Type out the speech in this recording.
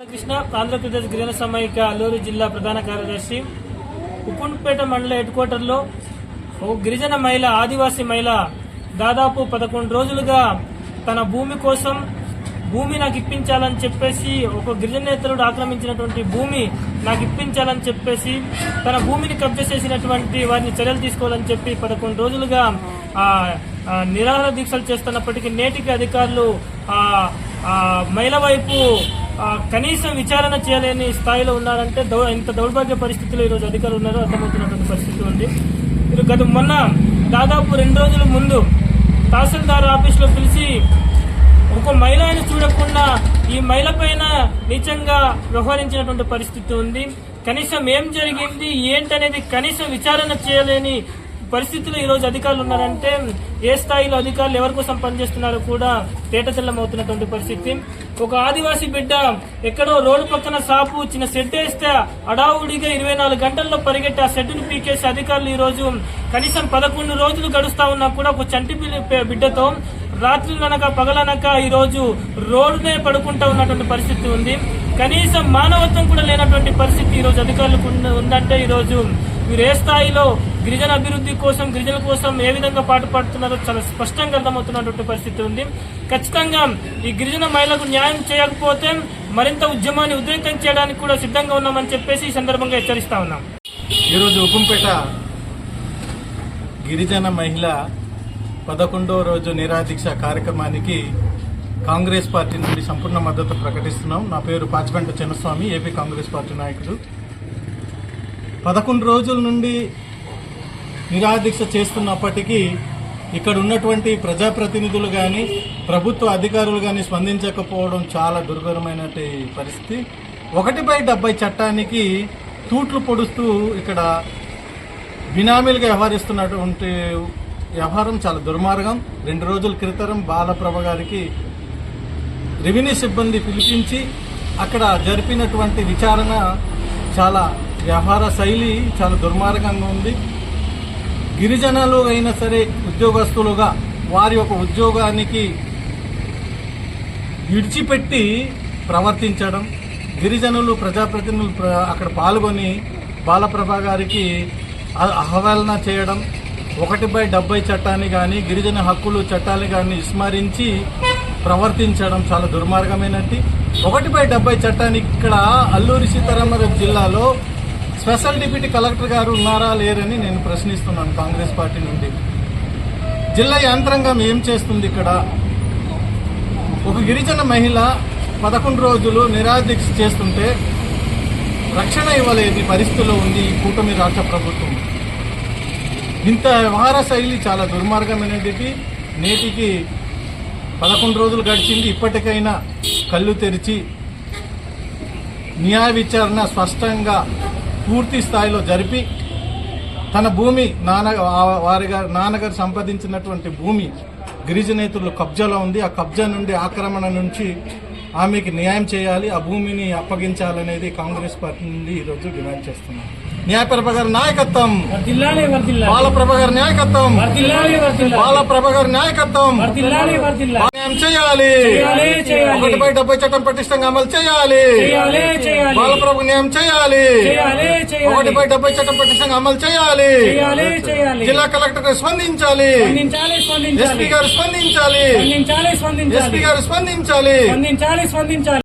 కృష్ణ ఆంధ్రప్రదేశ్ గిరిజన సమైక్య అల్లూరు జిల్లా ప్రధాన కార్యదర్శి. ఉప్పుంపేట మండల హెడ్ క్వార్టర్లో ఓ గిరిజన మహిళ ఆదివాసీ మహిళ దాదాపు పదకొండు రోజులుగా తన భూమి కోసం భూమి నాకు ఇప్పించాలని చెప్పేసి ఒక గిరిజనేతరుడు ఆక్రమించినటువంటి భూమి నాకు ఇప్పించాలని చెప్పేసి తన భూమిని కబ్జా చేసినటువంటి వారిని చర్యలు తీసుకోవాలని చెప్పి పదకొండు రోజులుగా నిరాహార దీక్షలు చేస్తున్నప్పటికీ నేటికి అధికారులు మహిళ వైపు కనీసం విచారణ చేయలేని స్థాయిలో ఉన్నారంటే దౌ ఇంత దౌర్భాగ్య పరిస్థితిలో ఈరోజు అధికారులు ఉన్నారో అర్థమవుతున్నటువంటి పరిస్థితి ఉంది. మీరు గత మొన్న దాదాపు రెండు రోజుల ముందు తహసీల్దార్ ఆఫీసులో పిలిచి ఒక మహిళని చూడకుండా ఈ మహిళ పైన నీచంగా వ్యవహరించినటువంటి పరిస్థితి ఉంది. కనీసం ఏం జరిగింది ఏంటనేది కనీసం విచారణ చేయలేని పరిస్థితులు ఈ రోజు అధికారులు ఉన్నారంటే ఏ స్థాయిలో అధికారులు ఎవరి కోసం పనిచేస్తున్నారో కూడా తేటతెల్లమవుతున్నటువంటి పరిస్థితి. ఒక ఆదివాసీ బిడ్డ ఎక్కడో రోడ్డు పక్కన సాపు చిన్న షెడ్ వేస్తే అడావుడిగా ఇరవై నాలుగు గంటల్లో పరిగెట్టి ఆ షెడ్డును పీకేసి అధికారులు ఈ రోజు కనీసం పదకొండు రోజులు గడుస్తా ఉన్నా కూడా ఒక చంటి బిడ్డతో బిడ్డతో రాత్రులనక పగలనక ఈ రోజు రోడ్డునే పడుకుంటా ఉన్నటువంటి పరిస్థితి ఉంది. కనీసం మానవత్వం కూడా లేనటువంటి పరిస్థితి ఈ రోజు అధికారులకు ఉందంటే ఈ రోజు ఏ స్థాయిలో గిరిజన అభివృద్ధి కోసం గిరిజనుల కోసం ఏ విధంగా పాటుపడుతున్నారో చాలా స్పష్టంగా అర్థమవుతున్నటువంటి పరిస్థితి ఉంది. ఖచ్చితంగా ఈ గిరిజన మహిళలకు న్యాయం చేయకపోతే మరింత ఉద్యమాన్ని ఉద్రేకం చేయడానికి కూడా సిద్ధంగా ఉన్నామని చెప్పేసి ఈ సందర్భంగా హెచ్చరిస్తా ఉన్నాం. ఈరోజు ఉకుంపేట గిరిజన మహిళ పదకొండో రోజు నిరాదీక్ష కార్యక్రమానికి కాంగ్రెస్ పార్టీ నుండి సంపూర్ణ మద్దతు ప్రకటిస్తున్నాం. నా పేరు Pachipenta Chinnaswamy AP Congress party నాయకుడు. పదకొండు రోజుల నుండి నిరాదీక్ష చేస్తున్నప్పటికీ ఇక్కడ ఉన్నటువంటి ప్రజాప్రతినిధులు కానీ ప్రభుత్వ అధికారులు కానీ స్పందించకపోవడం చాలా దుర్భరమైన పరిస్థితి. ఒకటి బై డెబ్బై చట్టానికి తూట్లు పొడుస్తూ ఇక్కడ బినామీలుగా వ్యవహరిస్తున్నటువంటి వ్యవహారం చాలా దుర్మార్గం. రెండు రోజుల క్రితం బాలప్రభ గారికి రెవెన్యూ సిబ్బంది పిలిపించి అక్కడ జరిపినటువంటి విచారణ చాలా వ్యవహార శైలి చాలా దుర్మార్గంగా ఉంది. గిరిజనులు అయినా సరే ఉద్యోగస్తులుగా వారి యొక్క ఉద్యోగానికి విడిచిపెట్టి ప్రవర్తించడం గిరిజనులు ప్రజాప్రతినిధులు అక్కడ పాల్గొని బాలప్రభ గారికి అ- అవహేళన చేయడం ఒకటి బై డెబ్బై చట్టాన్ని కానీ గిరిజన హక్కులు చట్టాన్ని కానీ విస్మరించి ప్రవర్తించడం చాలా దుర్మార్గమైనది. ఒకటి బై డెబ్బై చట్టానికి ఇక్కడ అల్లూరి సీతారామరాజు జిల్లాలో స్పెషల్ డిప్యూటీ కలెక్టర్ గారు ఉన్నారా లేరని నేను ప్రశ్నిస్తున్నాను కాంగ్రెస్ పార్టీ నుండి. జిల్లా యంత్రాంగం ఏం చేస్తుంది ఇక్కడ? ఒక గిరిజన మహిళ పదకొండు రోజులు నిరాదీక్ష చేస్తుంటే రక్షణ ఇవ్వలేని పరిస్థితిలో ఉంది ఈ కూటమి రాష్ట్ర ప్రభుత్వం. ఇంత వ్యవహార శైలి చాలా దుర్మార్గమైనది. నేటికి పదకొండు రోజులు గడిచింది. ఇప్పటికైనా కళ్ళు తెరిచి న్యాయ విచారణ స్పష్టంగా పూర్తి స్థాయిలో జరిపి తన భూమి నాన్న వారి గారు నాన్నగారు సంపాదించినటువంటి భూమి గిరిజనేతులు కబ్జాలో ఉంది. ఆ కబ్జా నుండి ఆక్రమణ నుంచి ఆమెకి న్యాయం చేయాలి. ఆ భూమిని అప్పగించాలనేది కాంగ్రెస్ పార్టీ నుండి ఈరోజు డిమాండ్ చేస్తున్నాం న్యాయప్రభ గారి నాయకత్వం బాలప్రభ గారి నాయకత్వం. బాలప్రభ గారి నాయకత్వం. న్యాయం చేయాలి. ఒకటి బై డెబ్బై చట్టం పటిష్టంగా అమలు చేయాలి. బాలప్రభ న్యాయం చేయాలి. ఒకటి బై డెబ్బై చట్టం పటిష్టంగా అమలు చేయాలి. జిల్లా కలెక్టర్ స్పందించాలి. ఎస్పీ గారు స్పందించాలి. ఎస్పీ గారు స్పందించాలి స్పందించాలి.